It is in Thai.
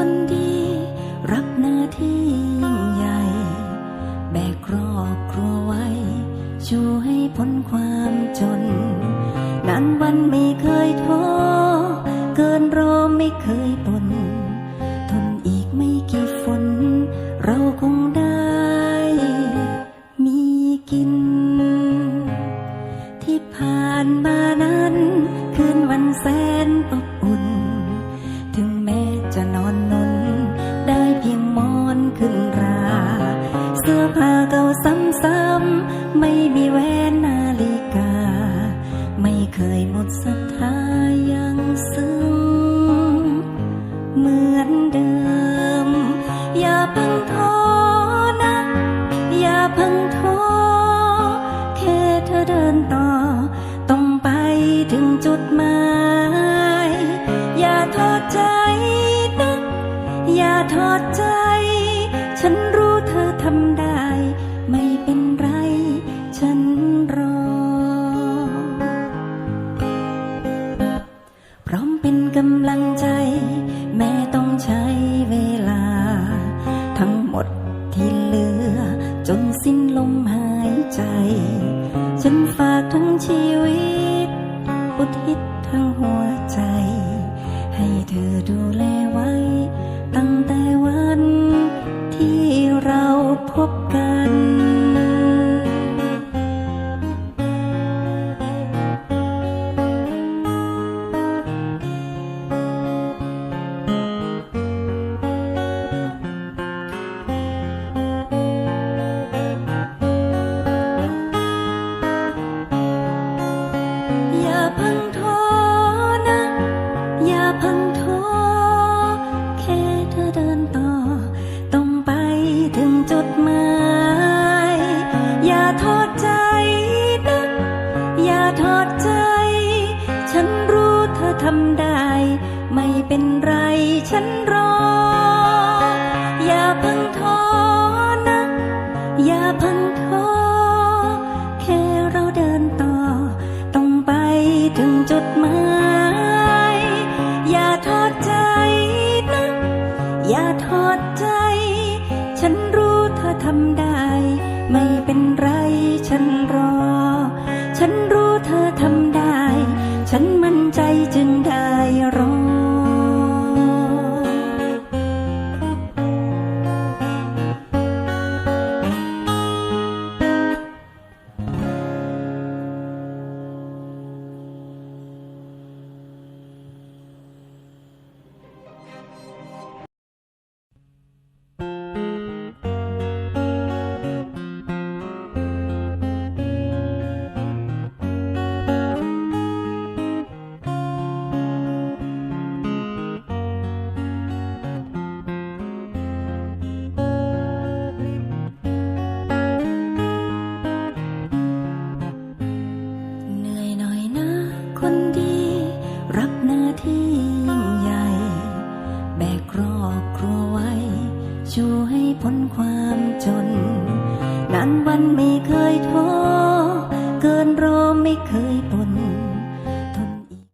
คนดี รับหน้าที่ยิ่งใหญ่ แบกครอบครัวไว้ ชูให้พ้นความจน นานวันไม่เคยท้อ เกินรอไม่เคยปน ทนอีกไม่กี่ฝน เราคงได้ มีกิน เหมือนเดิม อย่าเพิ่งท้อนะ อย่าเพิ่งท้อแค่เธอเดินต่อ ต้องไปถึงจุดหมาย อย่าท้อใจนะ อย่าท้อใจ ฉันร ใจ ฉันฝากทั้งชีวิต อุทิศทั้งหัวใจ ให้เธอดูแล อย่าทอดใจ ฉันรู้เธอทำได้ ไม่เป็นไรฉันรอ อย่าพิ่งท้อนะอย่าพิ่งท้อแค่เราเดินต่อ ต้องไปถึงจุดหมายอย่าทอดใจนะอย่าทอดใจ ฉันรู้เธอทำได้ ไม่เป็นไรฉันรอ นานวันไม่เคยท้อเกินรอไม่เคย